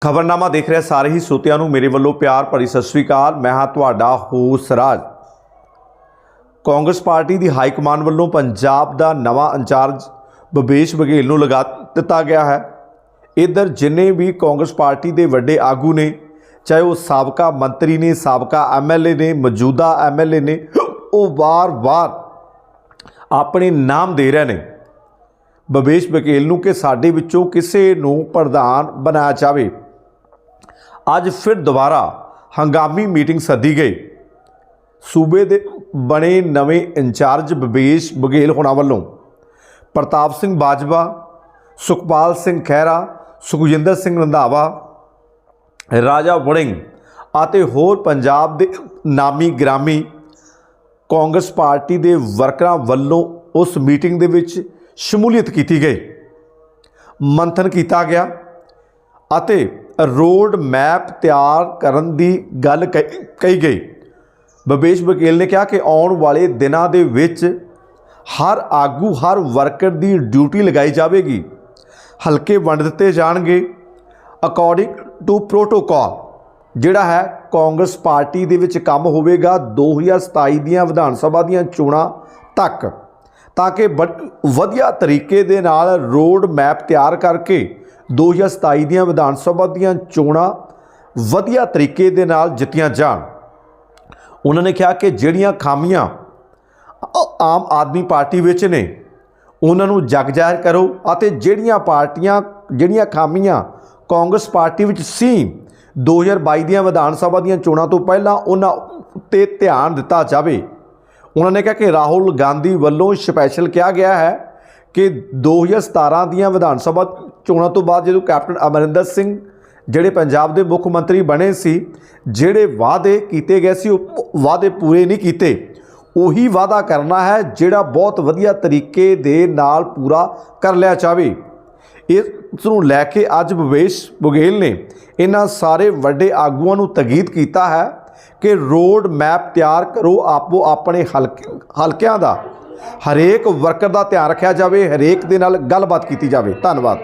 ਖਬਰਨਾਮਾ ਦੇਖ ਰਿਹਾ ਸਾਰੇ ਹੀ ਸੋਤਿਆਂ ਨੂੰ ਮੇਰੇ ਵੱਲੋਂ ਪਿਆਰ ਭਰੀ ਸਤਿ ਸ੍ਰੀ ਅਕਾਲ। ਮੈਂ ਹਾਂ ਤੁਹਾਡਾ ਹੋਸ ਰਾਜ। ਕਾਂਗਰਸ ਪਾਰਟੀ ਦੀ ਹਾਈ ਕਮਾਂਡ ਵੱਲੋਂ ਪੰਜਾਬ ਦਾ ਨਵਾਂ ਇੰਚਾਰਜ ਬਬੇਸ਼ ਬਘੇਲ ਨੂੰ ਲਗਾ ਦਿੱਤਾ ਗਿਆ ਹੈ। ਇਧਰ ਜਿੰਨੇ ਵੀ ਕਾਂਗਰਸ ਪਾਰਟੀ ਦੇ ਵੱਡੇ ਆਗੂ ਨੇ, ਚਾਹੇ ਉਹ ਸਾਬਕਾ ਮੰਤਰੀ ਨੇ, ਸਾਬਕਾ ਐਮਐਲਏ ਨੇ, ਮੌਜੂਦਾ ਐਮਐਲਏ ਨੇ, ਉਹ ਵਾਰ-ਵਾਰ ਆਪਣੇ ਨਾਮ ਦੇ ਰਹੇ ਨੇ। ਬਬੇਸ਼ ਬਘੇਲ ਨੂੰ ਕਿ ਸਾਡੇ ਵਿੱਚੋਂ ਕਿਸੇ ਨੂੰ ਪ੍ਰਧਾਨ ਬਣਾਇਆ ਜਾਵੇ। ਅੱਜ ਫਿਰ ਦੁਬਾਰਾ ਹੰਗਾਮੀ ਮੀਟਿੰਗ ਸੱਦੀ ਗਈ। ਸੂਬੇ ਦੇ ਬਣੇ ਨਵੇਂ ਇੰਚਾਰਜ ਬਬੇਸ਼ ਬਘੇਲ ਹੋਣਾ ਵੱਲੋਂ ਪ੍ਰਤਾਪ ਸਿੰਘ ਬਾਜਵਾ, ਸੁਖਪਾਲ ਸਿੰਘ ਖਹਿਰਾ, ਸੁਖਜਿੰਦਰ ਸਿੰਘ ਰੰਧਾਵਾ, ਰਾਜਾ ਵੜਿੰਗ ਅਤੇ ਹੋਰ ਪੰਜਾਬ ਦੇ ਨਾਮੀ ਗ੍ਰਾਮੀ ਕਾਂਗਰਸ ਪਾਰਟੀ ਦੇ ਵਰਕਰਾਂ ਵੱਲੋਂ ਉਸ ਮੀਟਿੰਗ ਦੇ ਵਿੱਚ ਸ਼ਮੂਲੀਅਤ ਕੀਤੀ ਗਈ। ਮੰਥਨ ਕੀਤਾ ਗਿਆ ਅਤੇ ਰੋਡ ਮੈਪ ਤਿਆਰ ਕਰਨ ਦੀ ਗੱਲ ਕਹੀ ਕਹੀ ਗਈ। ਬਬੇਸ਼ ਬਘੇਲ ਨੇ ਕਿਹਾ ਕਿ ਆਉਣ ਵਾਲੇ ਦਿਨਾਂ ਦੇ ਵਿੱਚ ਹਰ ਆਗੂ, ਹਰ ਵਰਕਰ ਦੀ ਡਿਊਟੀ ਲਗਾਈ ਜਾਵੇਗੀ। ਹਲਕੇ ਵੰਡ ਦਿੱਤੇ ਜਾਣਗੇ। ਅਕੋਰਡਿੰਗ ਟੂ ਪ੍ਰੋਟੋਕਾਲ ਜਿਹੜਾ ਹੈ, ਕਾਂਗਰਸ ਪਾਰਟੀ ਦੇ ਵਿੱਚ ਕੰਮ ਹੋਵੇਗਾ 2027 ਦੀਆਂ ਵਿਧਾਨ ਸਭਾ ਦੀਆਂ ਚੋਣਾਂ ਤੱਕ, ਤਾਂ ਕਿ ਬੜ- ਵਧੀਆ ਤਰੀਕੇ ਦੇ ਨਾਲ ਰੋਡ ਮੈਪ ਤਿਆਰ ਕਰਕੇ 2027 ਦੀਆਂ ਵਿਧਾਨ ਸਭਾ ਦੀਆਂ ਚੋਣਾਂ ਵਧੀਆ ਤਰੀਕੇ ਦੇ ਨਾਲ ਜਿੱਤੀਆਂ ਜਾਣ। ਉਹਨਾਂ ਨੇ ਕਿਹਾ ਕਿ ਜਿਹੜੀਆਂ ਖਾਮੀਆਂ ਆਮ ਆਦਮੀ ਪਾਰਟੀ ਵਿੱਚ ਨੇ, ਉਹਨਾਂ ਨੂੰ ਜਗ ਜ਼ਾਹਿਰ ਕਰੋ ਅਤੇ ਜਿਹੜੀਆਂ ਪਾਰਟੀਆਂ, ਜਿਹੜੀਆਂ ਖਾਮੀਆਂ ਕਾਂਗਰਸ ਪਾਰਟੀ ਵਿੱਚ ਸੀ 2022 ਦੀਆਂ ਵਿਧਾਨ ਸਭਾ ਦੀਆਂ ਚੋਣਾਂ ਤੋਂ ਪਹਿਲਾਂ ਉਹਨਾਂ ਤੇ ਧਿਆਨ ਦਿੱਤਾ ਜਾਵੇ। ਉਹਨਾਂ ਨੇ ਕਿਹਾ ਕਿ ਰਾਹੁਲ ਗਾਂਧੀ ਵੱਲੋਂ ਸਪੈਸ਼ਲ ਕਿਹਾ ਗਿਆ ਹੈ ਕਿ 2017 ਦੀਆਂ ਵਿਧਾਨ ਸਭਾ ਚੋਣਾਂ ਤੋਂ ਬਾਅਦ ਜਦੋਂ ਕੈਪਟਨ ਅਮਰਿੰਦਰ ਸਿੰਘ ਜਿਹੜੇ ਪੰਜਾਬ ਦੇ ਮੁੱਖ ਮੰਤਰੀ ਬਣੇ ਸੀ, ਜਿਹੜੇ ਵਾਅਦੇ ਕੀਤੇ ਗਏ ਸੀ, ਉਹ ਵਾਅਦੇ ਪੂਰੇ ਨਹੀਂ ਕੀਤੇ। ਉਹੀ ਵਾਅਦਾ ਕਰਨਾ ਹੈ ਜਿਹੜਾ ਬਹੁਤ ਵਧੀਆ ਤਰੀਕੇ ਦੇ ਨਾਲ ਪੂਰਾ ਕਰ ਲਿਆ ਜਾਵੇ। ਇਸ ਨੂੰ ਲੈ ਕੇ ਅੱਜ ਭਵੇਸ਼ ਬਘੇਲ ਨੇ ਇਹਨਾਂ ਸਾਰੇ ਵੱਡੇ ਆਗੂਆਂ ਨੂੰ ਤਗੀਦ ਕੀਤਾ ਹੈ ਕਿ ਰੋਡ ਮੈਪ ਤਿਆਰ ਕਰੋ ਆਪੋ ਆਪਣੇ ਹਲਕੇ, ਹਲਕਿਆਂ ਦਾ। ਹਰੇਕ ਵਰਕਰ ਦਾ ਧਿਆਨ ਰੱਖਿਆ ਜਾਵੇ ਹਰੇਕ ਦੇ ਨਾਲ ਗੱਲਬਾਤ ਕੀਤੀ ਜਾਵੇ। ਧੰਨਵਾਦ।